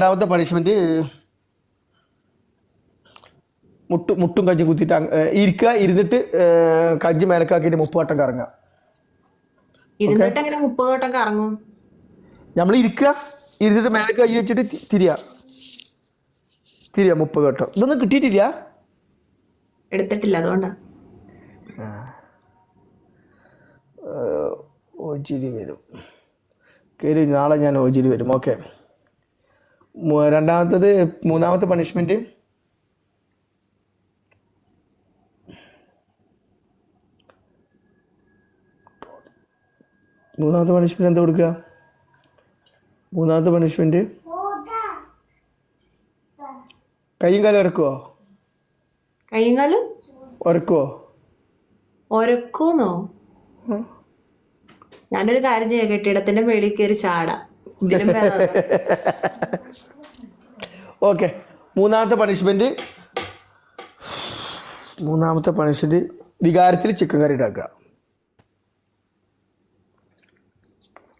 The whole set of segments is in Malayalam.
രണ്ടാമത്തെ പണിഷ്മെന്റ് മുട്ടും മുട്ടും കജ്ജും കുത്തിയിട്ട് ഇരിക്കുക ഇരുന്നിട്ട് കഞ്ചി കജ്ജ് മേലക്കാക്കിയിട്ട് മുപ്പുവട്ടം കറങ്ങുക. ഇരുന്നിട്ട് എങ്ങനെ മുപ്പത് വട്ടം കറങ്ങും? നമ്മൾ ഇരിക്കുക ഇരുന്നിട്ട് മേലെ കൈ വെച്ചിട്ട് തിരിയ തിരിയ തിരിയാ മുപ്പത് വട്ടം. ഇതൊന്നും കിട്ടിയിട്ടില്ല? എടുത്തിട്ടില്ല അതുകൊണ്ടാ. ഓജിരി വരും. കയറി നാളെ ഞാൻ ഓജിരി വരും. ഓക്കെ. രണ്ടാമത്തത് മൂന്നാമത്തെ പണിഷ്മെന്റ് മൂന്നാമത്തെ പണിഷ്മെന്റ് എന്താ കൊടുക്കുക? മൂന്നാമത്തെ പണിഷ്മെന്റ് കയ്യും കാലം ഇറക്കുവോ കൈയും കാലും ഉറക്കുവോ? ഒരക്കൂന്നോ ഞാനൊരു കാര്യം ചെയ്യാം. കെട്ടിടത്തിന്റെ മേളിൽ കയറി ചാടാം. ഓക്കെ മൂന്നാമത്തെ പണിഷ്മെന്റ് മൂന്നാമത്തെ പണിഷ്മെന്റ് വികാരത്തിൽ ചിക്കൻ കറി ഉണ്ടാക്കുക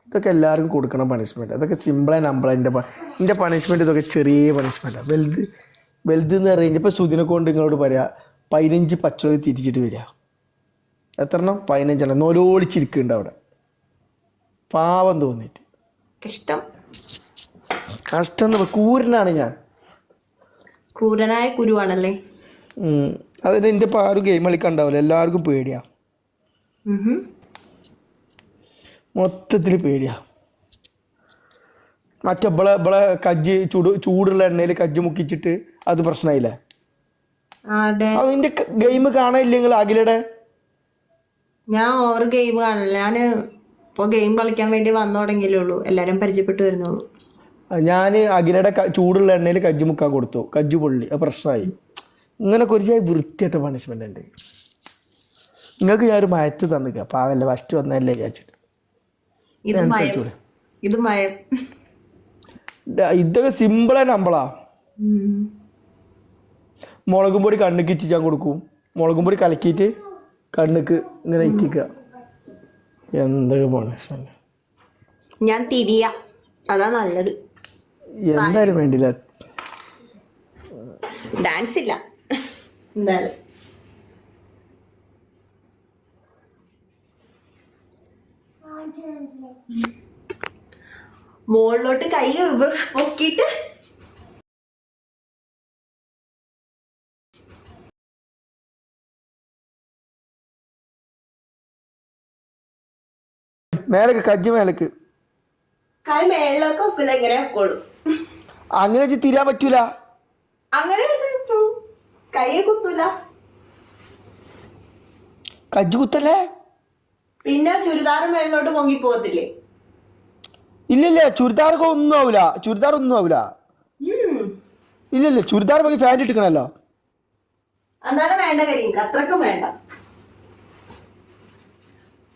ഇതൊക്കെ എല്ലാവർക്കും കൊടുക്കണം പണിഷ്മെന്റ് അതൊക്കെ സിമ്പിൾ ആൻഡ് അമ്പിൾ എന്റെ എന്റെ പണിഷ്മെന്റ് ഇതൊക്കെ ചെറിയ പണിഷ്മെന്റാണ് വലുത് വലുത് എന്ന് പറയുന്നത് ഇപ്പോൾ സുദിനെ കൊണ്ട് നിങ്ങളോട് പറയാ പതിനഞ്ച് പച്ചവളി തിരിച്ചിട്ട് വരിക. എത്ര എണ്ണം പതിനഞ്ചെണ്ണം. നൊലോളിച്ചിരിക്കുന്നുണ്ട് അവിടെ. പാവം തോന്നിയിട്ട്. കഷ്ടം. എന്ന് കൂരനാണ് ഞാൻ. ക്രൂരനായ കുരുവാണല്ലേ. അതിന് എന്റെ ഇപ്പം ആരും ഗെയിം കളിക്കണ്ടാവില്ല എല്ലാവർക്കും പേടിയാ. മൊത്തത്തിൽ പേടിയാ. മറ്റേ ഇവളെ ഇവളെ കജ്ജ് ചൂട് ചൂടുള്ള എണ്ണയിൽ കജ്ജ് മുക്കിച്ചിട്ട് അത് പ്രശ്നമായില്ലേ ആടെ. അത് നിന്റെ ഗെയിം കാണാനില്ല നിങ്ങൾ അഖിലയുടെ ഞാൻ ഓവർ ഗെയിം കാണില്ല ഞാൻ ഇപ്പൊ ഗെയിം കളിക്കാൻ വേണ്ടി വന്നു തുടങ്ങിയേ ഉള്ളൂ. എല്ലാവരും പരിചയപ്പെട്ട് വരുന്നുള്ളൂ. ഞാൻ അഖിലയുടെ ചൂടുള്ള എണ്ണയിൽ കജ്ജു മുക്കാൻ കൊടുത്തു. കജ്ജു പൊള്ളി. അത് പ്രശ്നമായി. ഇങ്ങനെ കുറിച്ചായി വൃത്തിയായിട്ട് പണിഷ്മെന്റ് ഉണ്ട്. നിങ്ങൾക്ക് ഞാൻ ഒരു മയത്ത് തന്നിക്ക. പാവല്ലേ ഫസ്റ്റ് വന്നതല്ലേ വിചാരിച്ചിട്ട്. ഇത് മയം. ഇതൊക്കെ സിമ്പിളായ നമ്മളാ. ഉം. മുളകും പൊടി കണ്ണുക്ക് ഇറ്റിച്ചാൻ കൊടുക്കും. മുളകും പൊടി കലക്കിയിട്ട് കണ്ണുക്ക് ഇങ്ങനെ ഇറ്റിക്കുക. എന്തൊക്കെ പണിഷ്മെന്റ് ഞാൻ തിരിയ. അതാ നല്ലത്. എന്തായാലും വേണ്ടില്ല. ഡാൻസ് ഇല്ല. എന്തായാലും. മുകളിലോട്ട് കൈ പൊക്കിയിട്ട് മേലക്ക് കജ്ജ് മേലക്ക്. അങ്ങനെ വെച്ച് തിരാൻ പറ്റൂല? അങ്ങനെ. കൈ കുത്തൂല. കജ്ജ് കുത്തല്ലേ? പിന്നെ ചുരിദാർ മേളിലോട്ട് പൊങ്ങി പോകത്തില്ലേ? ഇല്ലില്ല ചുരിദാറൊക്കെ ഒന്നും ആവൂല. ചുരിദാർ ഒന്നും ആവൂല. ഇല്ലില്ല ചുരിദാർ പോയി ഫാൻ ഇട്ടിക്കണല്ലോ. അന്നേരം വേണ്ട കരിക്ക് അത്രക്കും വേണ്ട.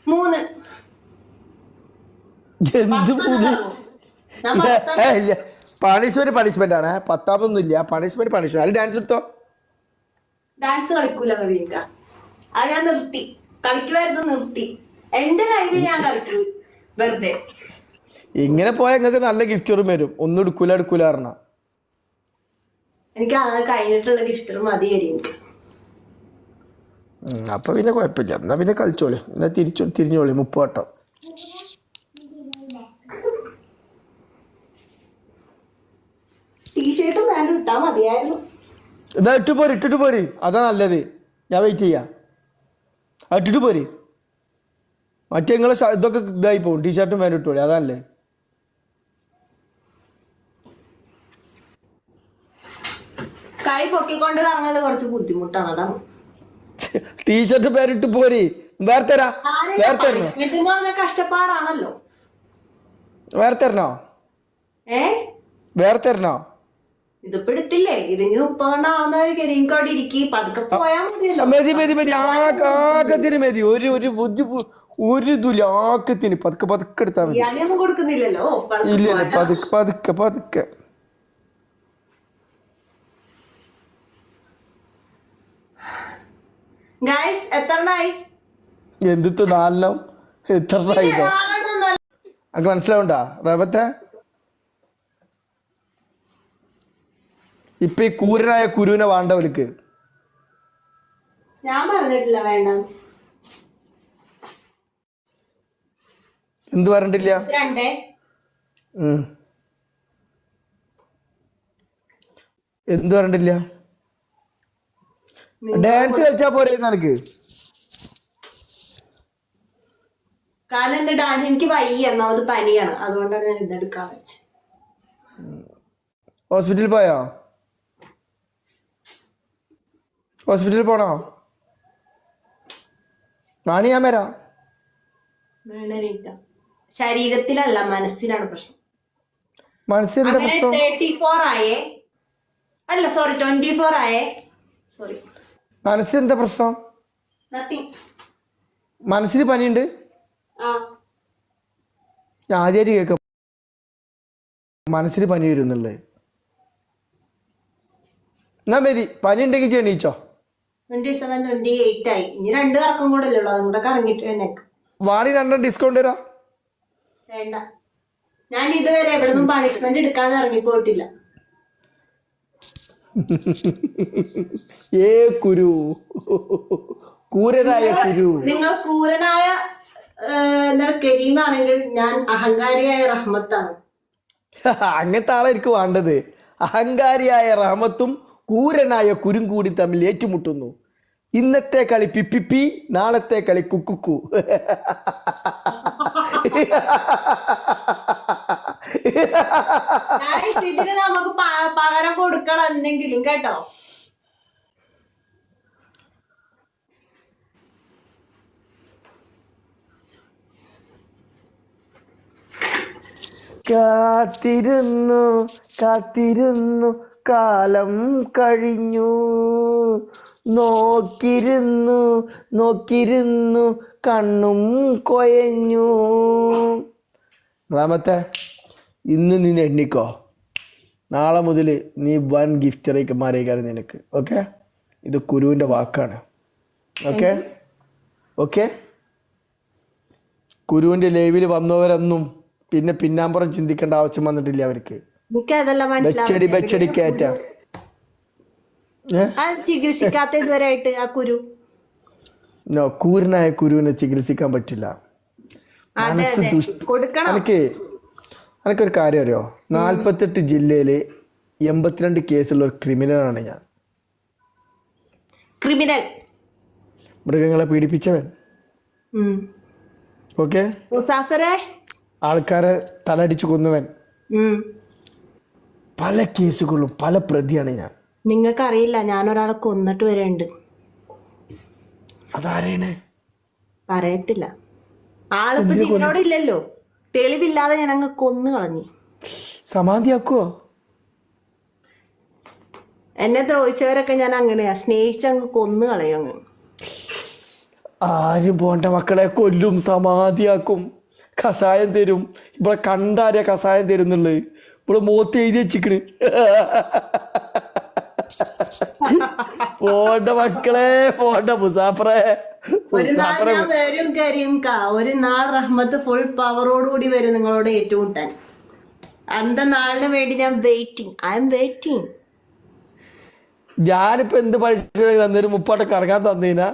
മൂന്ന്. എന്ത് പണിഷ്മെന്റ് പണിഷ്മെന്റ് ആണ് പത്താമതൊന്നും ഇല്ല പണിഷ്മെന്റ് പണിഷ്മെന്റ് അതിൽ ഡാൻസ് എടുത്തോ? ഡാൻസ് കളിക്കൂല അത് ഞാൻ നിർത്തി. കളിക്കുമായിരുന്നു നിർത്തി. എന്റെ കയ്യിൽ ഞാൻ കളിക്കൂ. വെറുതെ. ഇങ്ങനെ പോയാൽ നിങ്ങൾക്ക് നല്ല ഗിഫ്റ്ററും വരും. ഒന്നും എടുക്കൂല എടുക്കൂല പറഞ്ഞ. എനിക്ക് ആ കഴിഞ്ഞിട്ടുള്ള ഗിഫ്റ്റ് മതി കരിങ്ക അപ്പൊ പിന്നെ കുഴപ്പമില്ല. എന്നാ പിന്നെ കളിച്ചോളി. എന്നാ തിരിച്ചു തിരിഞ്ഞോളി. മുപ്പവട്ടം ടീഷർട്ടും പാന്റും ഇട്ടാ മതിയായിരുന്നു. ഇതാ ഇട്ട് പോര് ഇട്ടിട്ട് പോര്. അതാ നല്ലത്. ഞാൻ വെയിറ്റ് ചെയ്യാം. ഇട്ടിട്ട് പോര്. മറ്റേ നിങ്ങളെ ഇതൊക്കെ ഇതായി പോകും ടീഷർട്ടും പാന്റും ഇട്ടോളി അതല്ലേ കൈ പൊക്കിക്കൊണ്ട് കറങ്ങുന്നത് കുറച്ച് ബുദ്ധിമുട്ടാണ്. അതാണ്. ടീഷർട്ട് പേരിട്ട് പോരി. വേറെ തരാ. വേറെ തരണോ? കഷ്ടപ്പാടാണല്ലോ. വേറെ തരണോ? ഏ? വേറെ തരണോ? ഇതിപ്പോ എടുത്തില്ലേ ഇതിന് മുപ്പതെണ്ണാവുന്ന ഒരു കരിങ്കോട് ഇരിക്കി പതുക്കെ പോയാ മതിയല്ലോ. മതി മതി മതി. ആക- മതി. ഒരു ഒരു ബുദ്ധി ഒരു ഇതുമില്ല ആക്കത്തിന് പതുക്കെ പതുക്കെ എടുത്താൽ മതി. ഒന്നും കൊടുക്കുന്നില്ലല്ലോ. ഇല്ല. പതുക്കെ പതുക്കെ പതുക്കെ. ഗൈസ് എത്രണ്ണായി? എന്തിട്ട് നാലെണ്ണം? എത്ര ഇതോ? നാലെണ്ണം അനക്ക് മനസ്സിലാവണ്ട? റേബത്തെ ഇപ്പൊ ഈ കൂരനായ കുരുവിനെ വാണ്ടവർക്ക് ഞാൻ പറഞ്ഞിട്ടില്ല വേണ്ട. എന്ത് പറഞ്ഞിട്ടില്ല. എന്ത് പറഞ്ഞിട്ടില്ല? ഡാൻസ് കളിച്ചാ പോരെ നിനക്ക്? കാരണം എന്താ ഡാൻസ് എനിക്ക് വയ്യ ഒന്നാമത് പനിയാണ്. അതുകൊണ്ടാണ് ഞാൻ ഇതെടുക്കാൻ വെച്ചത്. ഹോസ്പിറ്റലിൽ പോയോ? ഹോസ്പിറ്റലിൽ പോണോ? വാണി ഞാൻ വരാം. ശരീരത്തിലല്ല മനസ്സിലാണ് പ്രശ്നം. മനസ്സിൽ തേർട്ടി ഫോർ ആയേ. അല്ല സോറി ട്വന്റി ഫോർ ആയേ. സോറി മനസ്സിൽ എന്താ പ്രശ്നം മനസ്സിൽ പനിയുണ്ട്? ആ. ഞാൻ ആദ്യമായിട്ട് കേൾക്കാം. മനസ്സിൽ പനി വരുന്നുള്ളേ എന്നാ മതി പനി ഉണ്ടെങ്കിൽ ചെണീച്ചോ ട്വന്റി സെവൻ ട്വന്റി എയ്റ്റ് ആയി. ഇനി രണ്ട് കറക്കം കൂടെ അല്ലേ ഉള്ളൂ. അതും കൂടെ കറങ്ങിട്ട് എഴുന്നേക്ക്. വാണി രണ്ടും ഡിസ്കൗണ്ട് തരാ. വേണ്ട. ഞാൻ ഇതുവരെ എവിടെ നിന്നും പണിഷ്മെന്റ് എടുക്കാതെ ഇറങ്ങിപ്പോയിട്ടില്ല. ഏ കുരു. ക്രൂരനായ കുരു. നിങ്ങൾ ക്രൂരനായ എന്താണ് കരീമാണെങ്കിൽ ഞാൻ അഹങ്കാരിയായ റഹ്മത്താണ്. അങ്ങനത്തെ ആളെ എനിക്ക് വേണ്ടത്. അഹങ്കാരിയായ റഹമത്തും കൂരനായ കുരും കൂടി തമ്മിൽ ഏറ്റുമുട്ടുന്നു. ഇന്നത്തെ കളി പിപ്പിപ്പി നാളത്തെ കളി കുക്കുക്കു. ഇതിന് നമുക്ക് പകരം കൊടുക്കണം എന്തെങ്കിലും കേട്ടോ. കാത്തിരുന്നു കാത്തിരുന്നു. കാലം കഴിഞ്ഞു. നോക്കിരുന്നു നോക്കിരുന്നു കണ്ണും കൊയഞ്ഞു. റാമത്തെ ഇന്ന് നീ എണ്ണിക്കോ. നാളെ മുതൽ നീ വൺ ഗിഫ്റ്ററേക്ക് മാറിയേക്കാണ് നിനക്ക്. ഓക്കെ? ഇത് കുരുവിന്റെ വാക്കാണ്. ഓക്കെ? ഓക്കെ? കുരുവിന്റെ ലൈവിൽ വന്നവരൊന്നും പിന്നെ പിന്നാമ്പുറം ചിന്തിക്കേണ്ട ആവശ്യം വന്നിട്ടില്ല അവർക്ക്. ബച്ചടി ബച്ചടി ആ ചികിത്സിക്കാത്ത ഇതുവരെ ആ കുരു? നോ കൂരനായ കുരുവിനെ ചികിത്സിക്കാൻ പറ്റില്ല. മനസ്സ് എനിക്ക് എനിക്കൊരു കാര്യം അറിയോ? നാൽപ്പത്തെട്ട് ജില്ലയിൽ എൺപത്തിരണ്ട് കേസുള്ള ഒരു ക്രിമിനലാണ് ഞാൻ. ക്രിമിനൽ. മൃഗങ്ങളെ പീഡിപ്പിച്ചവൻ. ഓക്കെ? ആൾക്കാരെ തലടിച്ചു കൊന്നവൻ. പല കേസുകളും പല പ്രതിയാണ് ഞാൻ. നിങ്ങൾക്കറിയില്ല ഞാൻ ഒരാളെ കൊന്നിട്ട് വരെയുണ്ട്. അതാരാണ്? പറയത്തില്ല. ആളിപ്പോ ജീവനോടില്ലല്ലോ. തെളിവില്ലാതെ ഞാൻ അങ്ങ് കൊന്നു കളഞ്ഞു. സമാധിയാക്കുവോ? എന്നെ ദ്രോഹിച്ചവരൊക്കെ ഞാൻ അങ്ങനെയാ. സ്നേഹിച്ചങ്ങ് കൊന്നു കളയും അങ്ങ്. ആരും പോണ്ട മക്കളെ കൊല്ലും സമാധിയാക്കും. കഷായം തരും. ഇവിടെ കണ്ടാരെ കഷായം തരുന്നുള്ളത്? ഇവിടെ മോത്ത് എഴുതി വെച്ചിക്കണ്. പോണ്ട മക്കളെ പോണ്ട മുസാഫറെ. ഒരു നാൾ ഞാൻ വരും കരീം കാ. ഒരു നാൾ റഹ്മത്ത് ഫുൾ പവറോടുകൂടി വരും നിങ്ങളോട് ഏറ്റുമുട്ടാൻ. അന്ത നാളിന് വേണ്ടി ഞാൻ വെയിറ്റിംഗ് ഐ എം വെയിറ്റിംഗ് ഞാനിപ്പോ എന്ത് പഠിച്ചു തന്നൊരു മുപ്പാട്ട് കറങ്ങാൻ തന്നീനാ?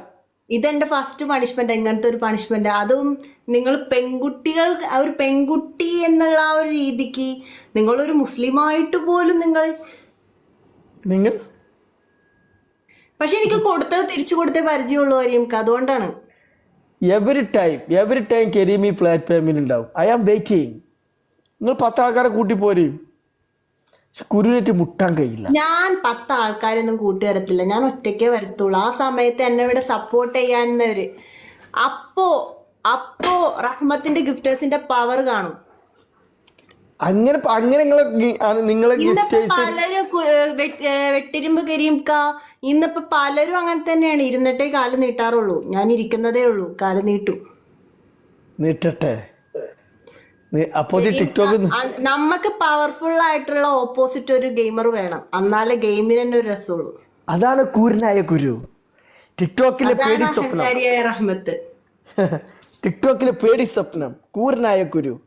ഇതെന്റെ ഫസ്റ്റ് പണിഷ്മെന്റ് ഇങ്ങനത്തെ ഒരു പണിഷ്മെന്റ് അതും നിങ്ങൾ പെൺകുട്ടികൾ ഒരു പെൺകുട്ടി എന്നുള്ള ആ ഒരു രീതിക്ക് നിങ്ങളൊരു മുസ്ലിമായിട്ട് പോലും നിങ്ങൾ നിങ്ങൾ? പക്ഷെ എനിക്ക് കൊടുത്തത് തിരിച്ചു കൊടുത്തേ പരിചയമുള്ളൂ ആയിരിക്കും അതുകൊണ്ടാണ്. എവറി ടൈം എവറി ടൈം കെരീമി പ്ലാറ്റ്ഫോമിൽ ഉണ്ടാവും. ഐ ആം വെയിറ്റിംഗ് നിങ്ങൾ പത്താൾക്കാരെ കൂട്ടി പോരെയും കുരുവിനേറ്റ് മുട്ടാൻ കഴിയില്ല. ഞാൻ പത്ത് ആൾക്കാരൊന്നും കൂട്ടി വരത്തില്ല ഞാൻ ഒറ്റയ്ക്കേ വരത്തുള്ളൂ. ആ സമയത്ത് എന്നെ ഇവിടെ സപ്പോർട്ട് ചെയ്യാന്നവര് അപ്പോ അപ്പോ റഹ്മത്തിന്റെ ഗിഫ്റ്റേഴ്സിന്റെ പവർ കാണും. അങ്ങനെ അങ്ങനെ നിങ്ങളെ പലരും വെട്ടിരുമ്പ് കരിയും ഇന്നിപ്പോ പലരും അങ്ങനെ തന്നെയാണ്. ഇരുന്നിട്ടേ കാൽ നീട്ടാറുള്ളൂ. ഞാൻ ഇരിക്കുന്നതേ ഉള്ളൂ. കാൽ നീട്ടും. നീട്ടട്ടെ? ടിക്ടോക്ക് നമുക്ക് പവർഫുൾ ആയിട്ടുള്ള ഓപ്പോസിറ്റ് ഒരു ഗെയിമർ വേണം. എന്നാലേ ഗെയിമിന് തന്നെ ഒരു രസമുള്ളൂ. അതാണ് കൂരനായ കുരു. ടിക്ടോക്കിലെ പേടി സ്വപ്നം. റഹ്മത്ത്. ടിക്ടോക്കിലെ പേടി സ്വപ്നം. കൂരനായ കുരു.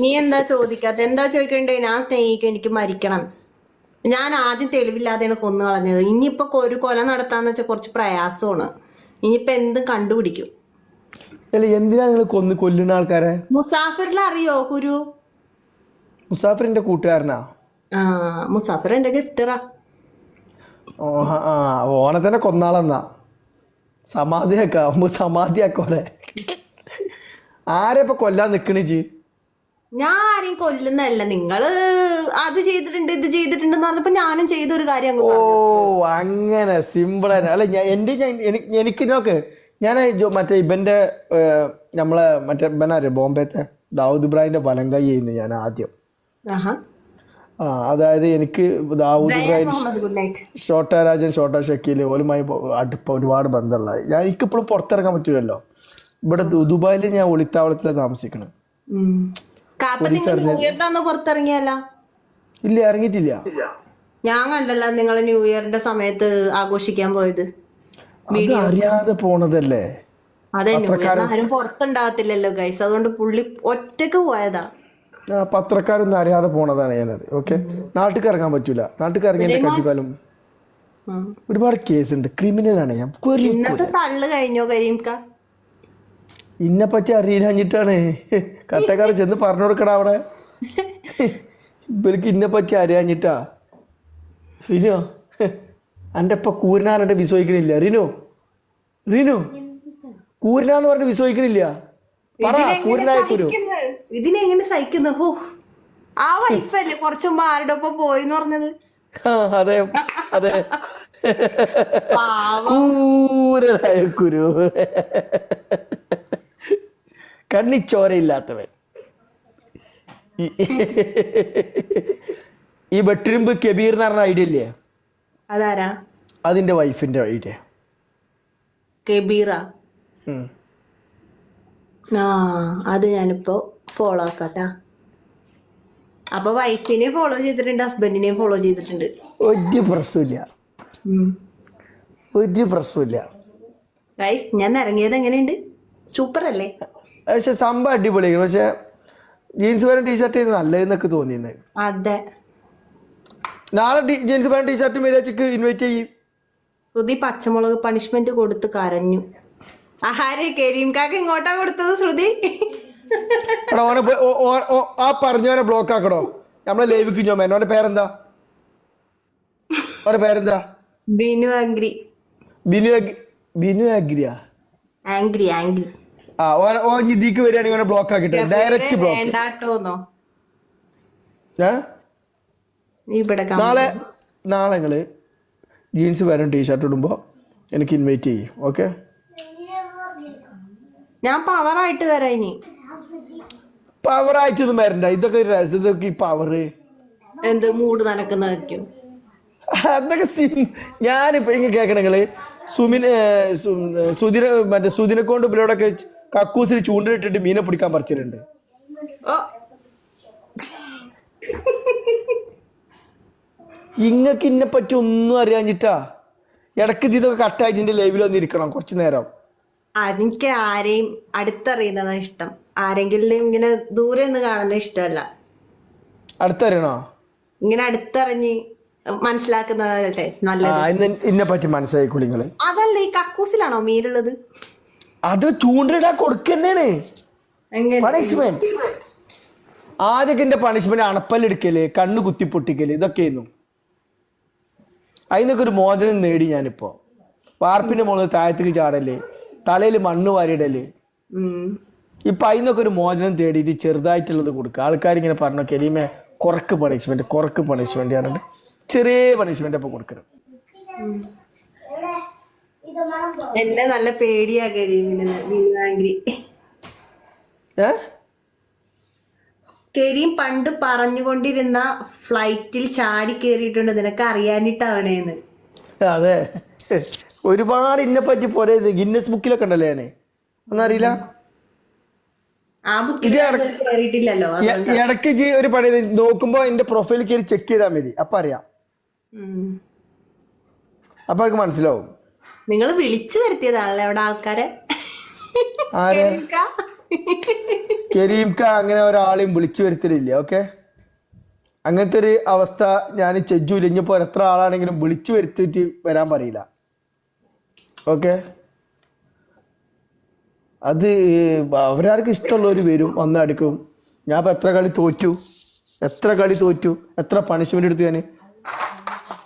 നീ എന്താ ചോദിക്കാത്ത? എന്താ ചോദിക്കണ്ടേ? ഞാൻ സ്നേഹിക്കും എനിക്ക് മരിക്കണം. ഞാൻ ആദ്യം തെളിവില്ലാതെയാണ് കൊന്നു കളഞ്ഞത് ഇനിയിപ്പൊ ഒരു കൊല നടത്താന്ന് വെച്ചാൽ കുറച്ച് പ്രയാസമാണ്. ഇനിയിപ്പൊ എന്തും കണ്ടുപിടിക്കും. അല്ല എന്തിനാണ് നിങ്ങൾ കൊന്ന് കൊല്ലുന്ന ആൾക്കാരെ? മുസാഫിറിൽ അറിയോ കുരു മുസാഫിറിന്റെ കൂട്ടുകാരനാ? ആ മുസാഫിർ എന്റെ ഗിഫ്റ്ററാ. ഓനെ തന്നെ കൊന്നാളെന്നാ. സമാധിയാക്കാ നമുക്ക് സമാധിയാക്കോലെ ആരെ ഇപ്പൊ കൊല്ലാൻ നിക്കണേ ഞാൻ ആരെയും കൊല്ലുന്നതല്ല. നിങ്ങൾ അത് ചെയ്തിട്ടുണ്ട് ഇത് ചെയ്തിട്ടുണ്ടെന്ന് പറഞ്ഞപ്പോ ഞാനും ചെയ്തൊരു കാര്യം ഓ അങ്ങനെ സിമ്പിൾ അല്ല ഞാൻ എനിക്ക് നോക്ക്. ഞാൻ ജോ- മറ്റേ ഇവന്റെ നമ്മളെ മറ്റേ ഇവനാര് ബോംബെത്തെ? ദാവൂദ് ഇബ്രാഹിമിന്റെ വലം കൈ ചെയ്യുന്നു ഞാൻ ആദ്യം. ആഹാ. ആ അതായത് എനിക്ക് ദാവൂദ് ഇബ്രാഹിം മുഹമ്മദ് ഗുഡ് നൈറ്റ് ഷോട്ട രാജൻ ഷോട്ട ഷക്കീൽ ഓലുമായി അടുപ്പ ഒരുപാട് ബന്ധമുള്ള ഞാൻ എനിക്കിപ്പോഴും പുറത്തിറങ്ങാൻ പറ്റൂലല്ലോ. ഇവിടെ ദുബായിൽ ഞാൻ ഒളിത്താവളത്തിലാണ് താമസിക്കണത് ഇല്ല ഇറങ്ങിയിട്ടില്ല. ഞാൻ കണ്ടല്ല നിങ്ങൾ ന്യൂ ഇയറിന്റെ സമയത്ത് ആഘോഷിക്കാൻ പോയത്. അത് അറിയാതെ പോണതല്ലേ? അതെ ആരും ഗൈസ് അതുകൊണ്ട് പുള്ളി ഒറ്റയ്ക്ക് പോയതാ. പത്രക്കാരൊന്നും അറിയാതെ പോണതാണ് ഞാനത്. ഓക്കെ നാട്ടിൽ ഇറങ്ങാൻ പറ്റൂല. നാട്ടിൽ ഇറങ്ങിയ എന്റെ കച്ചുകാലം ഒരുപാട് കേസ് ഉണ്ട് ക്രിമിനൽ ആണ് ഞാൻ തള്ളു കഴിഞ്ഞോ കരീംക്ക? ഇന്നെ പറ്റി അറിയില്ലാഞ്ഞിട്ടാണ്. കട്ടക്കാട് ചെന്ന് പറഞ്ഞു കൊടുക്കടാ അവിടെ. ഇവർക്ക് ഇന്നെ പറ്റി അറിയാഞ്ഞിട്ടാ. റിനോ എന്റെ ഇപ്പൊ കൂരനാരുടെ വിശ്വസിക്കണില്ല. റിനു റിനു കൂരനാന്ന് പറഞ്ഞ് വിശ്വസിക്കണില്ല. പറ കൂരനായ കുരു. ഇതിനെങ്ങനെ സഹിക്കുന്നു? ഹോ. ആ വൈഫല്ലേ കുറച്ചു മുമ്പ് ആരുടെ ഒപ്പം പോയിന്ന് പറഞ്ഞത്? അതെ അതെ. കൂരനായ കുരു. കണ്ണിച്ചോരയില്ലാത്തവൻ. ഈ- ഈ വെട്ടിരുമ്പ് കബീർ എന്ന് പറഞ്ഞ ഐഡിയ ഇല്ലേ അതാരാ? അതിന്റെ വൈഫിന്റെ ഐഡിയ. കെബീറ. ആ അത് ഞാനിപ്പോ ഫോളോ ആക്കാട്ടാ. അപ്പൊ വൈഫിനെ ഫോളോ ചെയ്തിട്ടുണ്ട് ഹസ്ബൻഡിനെയും ഫോളോ ചെയ്തിട്ടുണ്ട്. ഒരു പ്രശ്നമില്ല ഒരു പ്രശ്നമില്ല ഗൈസ് ഞാൻ ഇറങ്ങിയത് എങ്ങനെയുണ്ട്? സൂപ്പർ അല്ലേ? പക്ഷെ സംഭവം അടിപൊളിയാണ് പക്ഷെ ജീൻസ് പാന്റ് ടീഷർട്ട് നല്ലതെന്നൊക്കെ തോന്നിയത് അതെ. നാളെ ജീൻസ് പാന്റ് ടീഷർട്ട് മേരാച്ചിക്ക് ഇൻവൈറ്റ് ചെയ്യും. ശ്രുതി പച്ചമുളക് പണിഷ്മെന്റ് കൊടുത്ത് കരഞ്ഞു. ആഹാരെ കരീം കാക്ക ഇങ്ങോട്ടാ കൊടുത്തത് ശ്രുതി? ഓനെ ആ പറഞ്ഞവനെ ബ്ലോക്ക് ആക്കണോ നമ്മളെ ലൈവിക്ക് ഞാൻ ഓന്റെ പേരെന്താ? ഓന്റെ പേരെന്താ? ബിനു ആംഗ്രി. ബിനു ആംഗ്രി ബിനു അഗ്രിയ ആംഗ്രി ആംഗ്രി. ആ ഓ ഓ ഇതിക്ക് വരികയാണെങ്കിൽ ഓനെ ബ്ലോക്ക് ആക്കിട്ടോ ഡയറക്റ്റ് ബ്ലോക്ക് വേണ്ടാട്ടോന്നോ? കം- നാളെ നാളെ നിങ്ങൾ ജീൻസ് വരും ടീഷർട്ട് ഇടുമ്പോൾ എനിക്ക് ഇൻവൈറ്റ് ചെയ്യും ഓക്കെ ഞാൻ പവറായിട്ട് വരാം ഇനി. പവറായിട്ടൊന്നും വരണ്ട. ഇതൊക്കെ ഇതൊക്കെ ഈ പവറ് എന്ത് മൂഡ് നനക്കുന്നതൊക്കെയോ അതൊക്കെ ഞാനിപ്പോ ഇങ്ങനെ കേൾക്കണെങ്കിൽ സുമിൻ സുധിന മറ്റേ സുധിനെ കൊണ്ട് ഇവരോടൊക്കെ കക്കൂസിൽ ചൂണ്ടിട്ടിട്ട് മീനെ പിടിക്കാൻ പറിച്ചിട്ടുണ്ട്. ഇങ്ങക്ക് ഇന്നെ പറ്റി ഒന്നും അറിയാഞ്ഞിട്ടാ. ഇടയ്ക്ക് ഇത് ഇതൊക്കെ കട്ടായിട്ട് ഇതിന്റെ ലൈവിൽ വന്നിരിക്കണം കുറച്ചു നേരം. എനിക്ക് ആരെയും അടുത്തറിയുന്നതാണ് ഇഷ്ടം. ആരെങ്കിലും ഇങ്ങനെ ദൂരെ നിന്ന് കാണുന്ന ഇഷ്ടമല്ല. അടുത്തറിയണോ? ഇങ്ങനെ അടുത്തറിഞ്ഞ് മനസ്സിലാക്കുന്നതല്ലേ നല്ലത്. ഇന്ന് പറ്റി മനസ്സിലായിക്കോളി നിങ്ങൾ. അതല്ല ഈ കക്കൂസിലാണോ മീനുള്ളത്? അത് ചൂണ്ടിടാ കൊടുക്കന്നെയാണ്. പണിഷ്മെന്റ് ആദ്യമൊക്കെ എന്റെ പണിഷ്മെന്റ് അണപ്പല്ലെടുക്കൽ കണ്ണു കുത്തി പൊട്ടിക്കൽ ഇതൊക്കെയായിരുന്നു. അതിനൊക്കെ ഒരു മോചനം നേടി ഞാനിപ്പോ. വാർപ്പിന്റെ മുകളിൽ താഴത്തേക്ക് ചാടൽ തലയിൽ മണ്ണ് വാരിയിടൽ. ഇപ്പൊ അതിനൊക്കെ ഒരു മോചനം തേടിയിട്ട് ചെറുതായിട്ടുള്ളത് കൊടുക്കുക. ആൾക്കാർ ഇങ്ങനെ പറഞ്ഞു കരീമേ കുറക്ക് പണിഷ്മെന്റ് കുറക്ക് പണിഷ്മെന്റ് പറഞ്ഞിട്ട് ചെറിയ പണിഷ്മെന്റ് അപ്പൊ കൊടുക്കണം എന്നെ നല്ല പേടിയാ കരീമിന് ഏഹ് കരീം പണ്ട് പറഞ്ഞുകൊണ്ടിരുന്ന ഫ്ലൈറ്റിൽ ചാടി കയറിയിട്ടുണ്ട് നിനക്ക് അറിയാനിട്ട് അവനേന്ന് അതെ. ഒരുപാട് ഇന്നെ പറ്റി പോലെ ഗിന്നസ് ബുക്കിലൊക്കെ ഉണ്ടല്ലേ ഞാൻ? ഒന്നറിയില്ല? ആ ബുക്കിൽ കയറിയിട്ടില്ലല്ലോ ഇ- ഇടയ്ക്ക് ജി ഒരു പണി നോക്കുമ്പോ എന്റെ പ്രൊഫൈൽ കയറി ചെക്ക് ചെയ്താൽ മതി. അപ്പൊ അറിയാം. അപ്പൊ അവർക്ക് മനസ്സിലാവും. നിങ്ങൾ വിളിച്ചു വരുത്തിയതാണല്ലേ അവിടെ ആൾക്കാരെ? ആരെ? കരീംക്ക? അങ്ങനെ ഒരാളെയും വിളിച്ചു വരുത്തലില്ല ഓക്കെ? അങ്ങനത്തെ ഒരു അവസ്ഥ ഞാൻ ചെജ്ജൂല ഇനിയിപ്പോ എത്ര ആളാണെങ്കിലും വിളിച്ചു വരുത്തിട്ട് വരാൻ പറയില്ല. ഓക്കെ? അത് അവരാർക്ക് ഇഷ്ടമുള്ളവർ വരും വന്ന് അടുക്കും. ഞാൻ ഇപ്പൊ എത്ര കളി തോറ്റു? എത്ര കളി തോറ്റു? എത്ര പണിഷ്മെന്റ് എടുത്തു ഞാൻ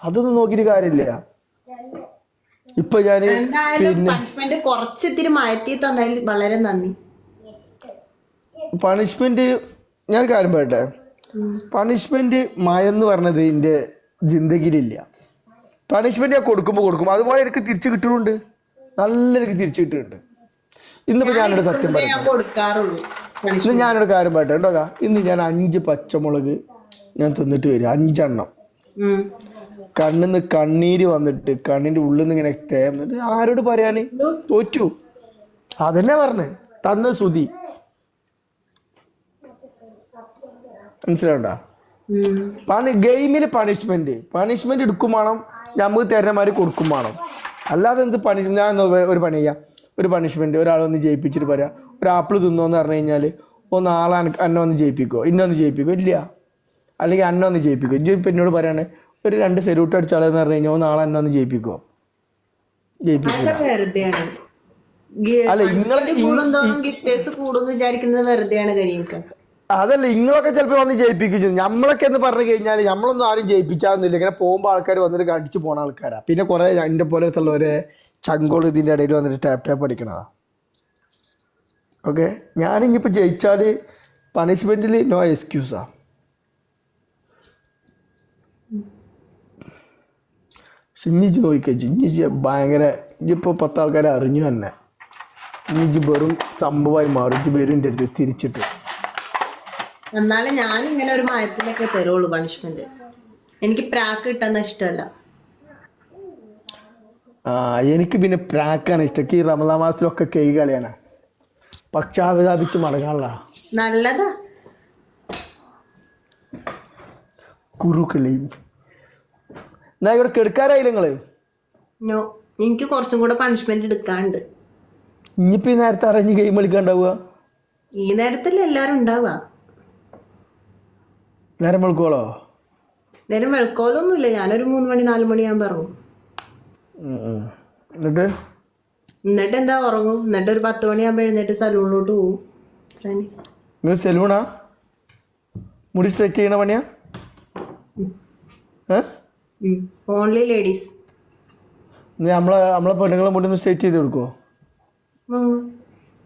അതൊന്നും നോക്കിയിട്ട് കാര്യമില്ല. ഇപ്പൊ ഞാൻ പിന്നെ കുറച്ചിത്തിരി മാറ്റി തന്നതിൽ വളരെ നന്ദി. പണിഷ്മെന്റ് ഞാൻ കാര്യം പറയട്ടെ? പണിഷ്മെന്റ് മയെന്ന് പറഞ്ഞത് എന്റെ ജിന്ദഗിയിലില്ല. പണിഷ്മെന്റ് ഞാൻ കൊടുക്കുമ്പോൾ കൊടുക്കും. അതുപോലെ എനിക്ക് തിരിച്ചു കിട്ടുന്നുണ്ട്. നല്ല എനിക്ക് തിരിച്ചു കിട്ടുന്നുണ്ട്. ഇന്നിപ്പോ ഞാനൊരു സത്യം പറയാം ഇന്ന് ഞാനൊരു കാര്യം പറയട്ടെ. കേട്ടോ ഇന്ന് ഞാൻ അഞ്ച് പച്ചമുളക് ഞാൻ തിന്നിട്ട് വരും. അഞ്ചെണ്ണം. കണ്ണിന്ന് കണ്ണീര് വന്നിട്ട് കണ്ണിന്റെ ഉള്ളിൽ നിന്ന് ഇങ്ങനെ തേന്നിട്ട് ആരോട് പറയാന്? തോറ്റു. അതന്നെ പറഞ്ഞേ. തന്ന സുതി മനസ്സിലാവണ്ട? പണി ഗെയിമിൽ പണിഷ്മെന്റ് പണിഷ്മെന്റ് എടുക്കും വേണം. നമുക്ക് തരുന്നമാര് കൊടുക്കും വേണം. അല്ലാതെ എന്ത് പണിഷ്മെന്റ് ഞാൻ ഒരു പണി ചെയ്യാം. ഒരു പണിഷ്മെന്റ് ഒരാൾ ഒന്ന് ജയിപ്പിച്ചിട്ട് പറയാം. ഒരു ആപ്പിൾ തിന്നോന്ന് പറഞ്ഞു കഴിഞ്ഞാൽ ഒന്ന് ആളെ അന്നെ ഒന്ന് ജയിപ്പിക്കോ? ഇന്നെ ഒന്ന് ജയിപ്പിക്കോ? ഇല്ല. അല്ലെങ്കിൽ അന്നെ ഒന്ന് ജയിപ്പിക്കോ? ഇജ്ജ് ഇപ്പം എന്നോട് പറയാണ് ഒരു രണ്ട് സെലൂട്ട് അടിച്ചാളെന്ന് പറഞ്ഞു കഴിഞ്ഞാൽ ഒന്ന് ആളെ എന്നെ ഒന്ന് ജയിപ്പിക്കോ? ജയിപ്പിക്കില്ല ഗി- അല്ല, ഇങ്ങൾ punishment കൂടുന്തോറും ഗിഫ്റ്റേഴ്സ് കൂടും വിചാരിക്കുന്നത് വെറുതെയാണ് കരിയൊക്കെ. അതല്ല നിങ്ങളൊക്കെ ചിലപ്പോൾ വന്ന് ജയിപ്പിക്കും. നമ്മളൊക്കെ എന്ന് പറഞ്ഞു കഴിഞ്ഞാൽ നമ്മളൊന്നും ആരും ജയിപ്പിച്ചാന്നില്ല ഇങ്ങനെ പോകുമ്പോൾ ആൾക്കാർ വന്നിട്ട് കടിച്ചു പോണ ആൾക്കാരാ. പിന്നെ കുറെ എന്റെ പോലത്തുള്ളവരെ ചങ്കോൾ ഇതിന്റെ ഇടയിൽ വന്നിട്ട് ടാപ്പ് ടാപ്പ് അടിക്കണതാ. ഓക്കെ ഞാനിങ്ങിപ്പോൾ ജയിച്ചാൽ പണിഷ്മെന്റിൽ നോ എക്സ്ക്യൂസാ ഇന്നിജ് നോക്കിക്കോ ഇന്നിജ് ഭയങ്കര ഇനിയിപ്പോൾ പത്ത് ആൾക്കാരെ അറിഞ്ഞു തന്നെ. ഇന്നിജ് വെറും സംഭവമായി മാറിച്ച് വരും എന്റെ അടുത്ത് തിരിച്ചിട്ട്. എന്നാലും ഞാൻ ഇങ്ങനെ ഒരു മയത്തിലൊക്കെ തരുള്ളൂ പണിഷ്മെന്റ് എനിക്ക് പ്രാക്ക് കിട്ടുന്ന ഇഷ്ടമല്ല. ആ എനിക്ക് പിന്നെ പ്രാക്കാണ് ഇഷ്ടം. ഈ റമദാ മാസത്തിലൊക്കെ കൈ കളിയാണ്. പക്ഷാവിതാപിച്ച് മടങ്ങാനുള്ള. നല്ലതാ. കുറുക്കളിയും. എന്നാ ഇവിടെ കെടുക്കാറായില്ല നിങ്ങൾ? നോ എനിക്ക് കുറച്ചും കൂടെ പണിഷ്മെന്റ് എടുക്കാണ്ട് ഇനിയിപ്പോ ഈ നേരത്തെ അറിഞ്ഞ് ഗെയിം കളിക്കാണ്ടാവുക? ഈ നേരത്തല്ലേ എല്ലാരും ഉണ്ടാവുക. നേരം വെളുക്കോളോ നേരം വെളുക്കോലൊന്നുമില്ല. ഞാനൊരു മൂന്ന് മണി നാല് മണി ഞാൻ പറഞ്ഞു ഉം ഉം. എന്നിട്ട്? എന്നിട്ട് എന്താ ഉറങ്ങും? എന്നിട്ട് ഒരു പത്ത് മണിയാകുമ്പോൾ എഴുന്നേറ്റ് സലൂണിലോട്ട് പോകും സലൂണാ നിങ്ങൾ സെലൂണാ? മുടി സെറ്റ് ചെയ്യണ പണിയാ. ഓൺലി ലേഡീസ് നമ്മളെ നമ്മളെ പെണ്ണുങ്ങളെ മുടി ഒന്ന് സ്ട്രേറ്റ് ചെയ്ത് കൊടുക്കുവോ?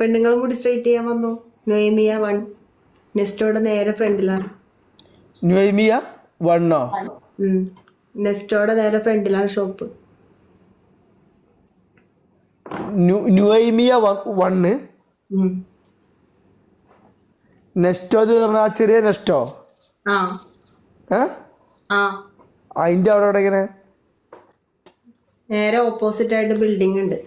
പെണ്ണുങ്ങളും കൂടി സ്ട്രൈറ്റ് ചെയ്യാൻ വന്നു. നോയമിയ വൺ നെസ്റ്റോടെ നേരെ ഫ്രണ്ടിലാണ് ന്യൂമിയ വണ്ണോ. നെസ്റ്റോടെ നേരെ ഫ്രണ്ടിലാണ് ഷോപ്പ്. ന്യൂഐമിയ വണ്ണ്. നെസ്റ്റോ എന്ന് പറഞ്ഞാൽ ആ ചെറിയ നെസ്റ്റോ? അതിന്റെ അവിടെ അവിടെ ഇങ്ങനെ? നേരെ ഓപ്പോസിറ്റ് ആയിട്ട് ബിൽഡിംഗ് ഉണ്ട്.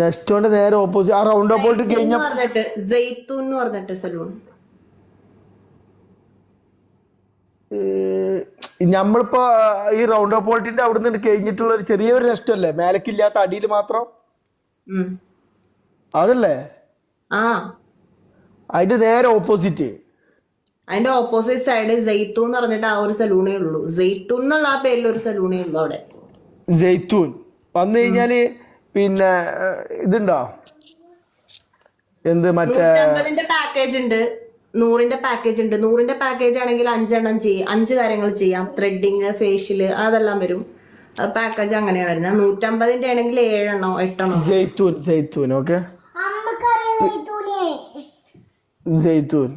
നെസ്റ്റോന്റെ നേരെ ഓപ്പോസിറ്റ് ആ റൗണ്ട് അപ്പോട്ട് കഴിഞ്ഞ പറഞ്ഞിട്ട് എന്ന് പറഞ്ഞിട്ട് സലൂൺ നമ്മളിപ്പോ ഈ റൗണ്ട് പോളിറ്റിന്റെ അവിടെ നിന്ന് കഴിഞ്ഞിട്ടുള്ള ഒരു ചെറിയൊരു അല്ലേ മേലക്കില്ലാത്ത അടിയിൽ മാത്രം. അതല്ലേ? അതിന്റെ നേരെ ഓപ്പോസിറ്റ് അതിന്റെ ഓപ്പോസിറ്റ് സൈഡ് ജെയ്ത്തൂൻ എന്ന് പറഞ്ഞിട്ട് ആ ഒരു സലൂണേ ഉള്ളൂ. ജെയ്ത്തൂൻ എന്നുള്ള ആ പേരിൽ ഒരു സലൂണേ ഉള്ളൂ അവിടെ. ജെയ്ത്തൂൻ വന്നു കഴിഞ്ഞാൽ പിന്നെ ഇതുണ്ടോ? എന്ത് മറ്റേ പാക്കേജ് ഉണ്ട്. നൂറിന്റെ പാക്കേജ് ഉണ്ട്. നൂറിന്റെ പാക്കേജ് ആണെങ്കിൽ അഞ്ചെണ്ണം ചെയ്യാം. അഞ്ച് കാര്യങ്ങൾ ചെയ്യാം. ത്രെഡിങ് ഫേഷ്യൽ അതെല്ലാം വരും. പാക്കേജ് അങ്ങനെയാണ് വരുന്നത്. നൂറ്റമ്പതിന്റെ ആണെങ്കിൽ ഏഴെണ്ണോ എട്ടെണ്ണോ. ജെയ്ത്തൂൻ ജെയ്ത്തൂൻ ഓക്കെ ജെയ്ത്തൂൻ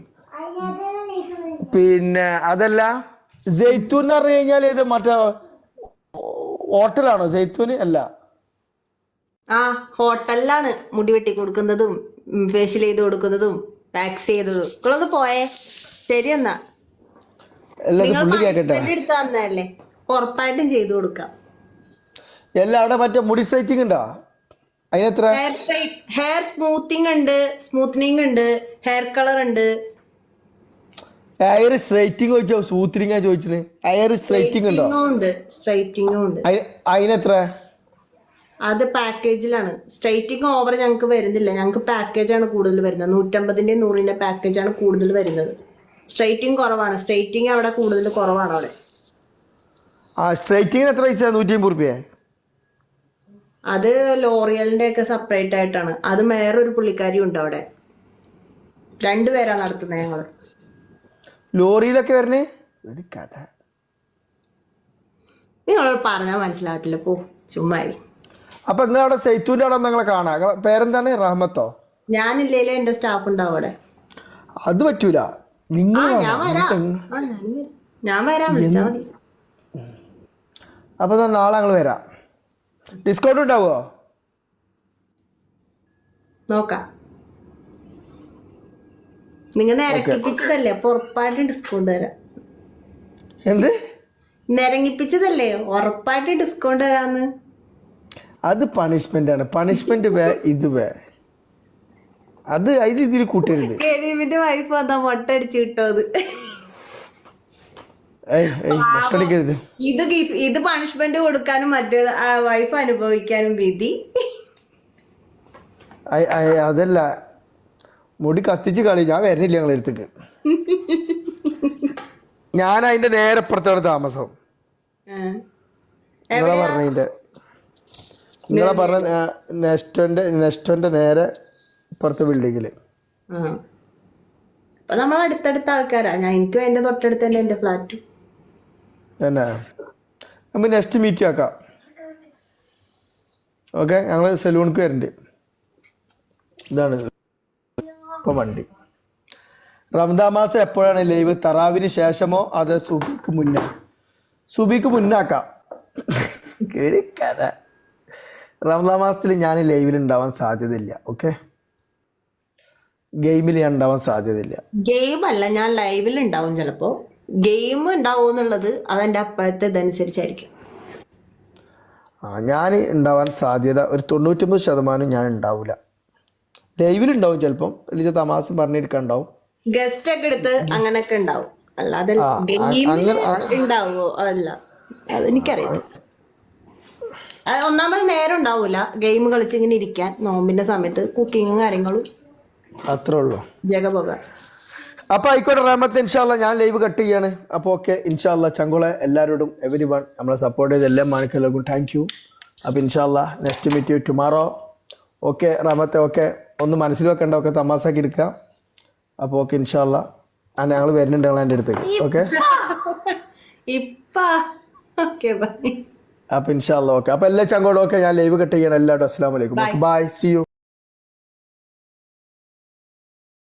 പിന്നെ അതല്ല ജെയ്ത്തൂൻ എന്ന് പറഞ്ഞു കഴിഞ്ഞാൽ ഇത് മറ്റേ ഹോട്ടലാണോ ജെയ്ത്തൂന് അല്ല. ആ ഹോട്ടലിലാണ് മുടി വെട്ടി കൊടുക്കുന്നതും ഫേഷ്യൽ ചെയ്ത് കൊടുക്കുന്നതും. വാക്സ് ചെയ്തത്. നിങ്ങളൊന്ന് പോയേ. ശരി എന്നാ അല്ല നിങ്ങൾ punishment എടുത്ത് തന്നതല്ലേ? ഉറപ്പായിട്ടും ചെയ്തു കൊടുക്കാം. എല്ലാം അവിടെ മറ്റേ മുടി സ്ട്രൈറ്റിംഗ് ഉണ്ടോ? അതിനെത്ര ഹെയർ സ്ട്രൈറ്റ് ഹെയർ സ്മൂത്തിങ് ഉണ്ട് സ്മൂത്തനിങ് ഉണ്ട് ഹെയർ കളർ ഉണ്ട്. ഹെയർ സ്ട്രൈറ്റിംഗ് ചോദിച്ചോ? സൂത്തിരിങ്ങാ ചോദിച്ചിന് ഹെയർ സ്ട്രൈറ്റിംഗ് ഉണ്ടോ? ഉണ്ട് സ്ട്രൈറ്റിംഗും ഉണ്ട്. അതിനെത്ര അത് പാക്കേജിലാണ് സ്ട്രൈറ്റിങ് ഓവർ ഞങ്ങൾക്ക് വരുന്നില്ല. ഞങ്ങൾക്ക് പാക്കേജാണ് കൂടുതൽ വരുന്നത്. നൂറ്റമ്പതിന്റെ നൂറിന്റെ പാക്കേജാണ് കൂടുതൽ വരുന്നത്. സ്ട്രൈറ്റിങ് കുറവാണ്. സ്ട്രൈറ്റിങ് അവിടെ കൂടുതൽ കുറവാണ് അവിടെ. ആ സ്ട്രൈറ്റിങ്ങിന് എത്ര പൈസ നൂറ്റി അമ്പത് റുപ്യ? അത് ലോറിയലിന്റെ ഒക്കെ സെപ്പറേറ്റ് ആയിട്ടാണ്. അത് വേറൊരു പുള്ളിക്കാരി ഉണ്ട് അവിടെ. രണ്ടുപേരാണ് നടത്തുന്നത് ഞങ്ങൾ ലോറിയിലൊക്കെ വരണേ? ഒരു കഥ. നിങ്ങൾ പറഞ്ഞാൽ മനസ്സിലാകത്തില്ല. പോ ചുമ്മാരി അപ്പൊ നിങ്ങൾ അവിടെ സൈത്തൂന്റെ അവിടെ നിങ്ങളെ കാണാം. പേരെന്താണ്? റഹ്മത്തോ? ഞാനില്ലേലും എന്റെ സ്റ്റാഫ് ഉണ്ടാവും അവിടെ. അത് പറ്റൂല. നിങ്ങൾ ഞാൻ വരാം. വിളിച്ചാ മതി. അപ്പൊ നാളെ ഞങ്ങൾ വരാം. ഡിസ്കൗണ്ട് ഉണ്ടാവോ നോക്കാം. നിങ്ങൾ നിരക്കിപ്പിച്ചതല്ലേ? അപ്പൊ ഉറപ്പായിട്ട് ഡിസ്കൗണ്ട് തരാം. എന്ത്? നിരങ്ങിപ്പിച്ചതല്ലേ? ഉറപ്പായിട്ട് ഡിസ്കൗണ്ട് തരാന്ന്. അത് പണിഷ്മെന്റ് ആണ്. പണിഷ്മെന്റ് വേ ഇത് വേ. അത് അതിൽ ഇതിൽ കൂട്ടരുത്. കരീമിന്റെ വൈഫ് വന്നാ മുട്ട അടിച്ചു കിട്ടത് മുട്ടടിക്കരുത് ഇത് ഇത് പണിഷ്മെന്റ് കൊടുക്കാനും മറ്റേ വൈഫ് അനുഭവിക്കാനും വിധി. അതല്ല. മുടി കത്തിച്ച് കളി ഞാൻ വരുന്നില്ല ഞങ്ങളെ അടുത്തേക്ക്. ഞാൻ അതിന്റെ നേരെ അപ്പുറത്താണ് താമസം. നിങ്ങളെ പറഞ്ഞതിന്റെ. നിങ്ങളെ പറഞ്ഞ നെസ്റ്റോന്റെ നെസ്റ്റോന്റെ നേരെ ഇപ്പുറത്തെ ബിൽഡിങ്ങിൽ. അപ്പൊ നമ്മൾ അടുത്തടുത്ത ആൾക്കാരാ. ഞാൻ എനിക്കും എന്റെ തൊട്ടടുത്ത് തന്നെ എന്റെ ഫ്ലാറ്റും തന്നെ. നമുക്ക് നെക്സ്റ്റ് മീറ്റ് ആക്കാം ഓക്കെ ഞങ്ങൾ സെലൂണിക്ക് വരുന്നുണ്ട് ഇതാണ്. ഇപ്പൊ വണ്ടി. റംദാ മാസം എപ്പോഴാണ് ലൈവ്? തറാവിന് ശേഷമോ അതോ സുബിക്ക് മുന്നേ? സുബിക്ക് മുന്നാക്കാം കഥ. റംദാൻ മാസത്തിൽ ഞാൻ ലൈവിൽ ഉണ്ടാവാൻ സാധ്യതയില്ല ഓക്കെ ഗെയിമിൽ ഞാൻ ഉണ്ടാവാൻ സാധ്യതയില്ല. ഗെയിം അല്ല ഞാൻ ലൈവിൽ ഉണ്ടാവും ചിലപ്പോ. ഗെയിം ഉണ്ടാവും എന്നുള്ളത് അതെന്റെ അപ്പഴത്തെ ഇതനുസരിച്ചായിരിക്കും. ആ ഞാൻ ഉണ്ടാവാൻ സാധ്യത ഒരു തൊണ്ണൂറ്റൊമ്പത് ശതമാനം ഞാൻ ഉണ്ടാവില്ല ലൈവിൽ ഉണ്ടാവും ചിലപ്പം വലിയ തമാസം പറഞ്ഞിരിക്കാൻ ഉണ്ടാവും ഗസ്റ്റ് ഒക്കെ എടുത്ത് അങ്ങനെയൊക്കെ ഉണ്ടാവും അല്ലാതെ ഗെയിം ഉണ്ടാവോ അതല്ല അതെനിക്കറിയാം അത് ഒന്നാമത് നേരം ഉണ്ടാവൂല. ഗെയിം കളിച്ച് ഇങ്ങനെ ഇരിക്കാൻ നോമ്പിന്റെ സമയത്ത് കുക്കിങ്ങും കാര്യങ്ങളും. അത്രേ ഉള്ളൂ. ജഗബോഗ അപ്പൊ ആയിക്കോട്ടെ റഹ്മത്ത് ഇൻഷാല്ല ഞാൻ ലൈവ് കട്ട് ചെയ്യാണ്. അപ്പൊ ഓക്കെ ഇൻഷാല്ല ചങ്കുളെ എല്ലാവരോടും എവരി വൺ നമ്മളെ സപ്പോർട്ട് ചെയ്ത് എല്ലാ മാണിക്കെല്ലാവർക്കും താങ്ക് യു അപ്പൊ ഇൻഷാല്ല next meet you tomorrow okay റഹ്മത്തെ okay ഒന്ന് മനസ്സിൽ വെക്കണ്ട ഒക്കെ തമാസാക്കി എടുക്കുക അപ്പൊ ഓക്കെ ഇൻഷാല്ല ആ ഞങ്ങൾ വരുന്നുണ്ട് ഞങ്ങൾ എന്റെ അടുത്തേക്ക്. ഓക്കെ ഇപ്പ. ഓക്കെ ബൈ അപ്പോൾ ഇൻഷാല്ല ഓക്കെ. അപ്പൊ എല്ലാ ചങ്കോടും ഓക്കെ ഞാൻ ലൈവ് കട്ട് ചെയ്യണം. എല്ലാവരും അസ്സാം വലൈക്കും ബൈ. C U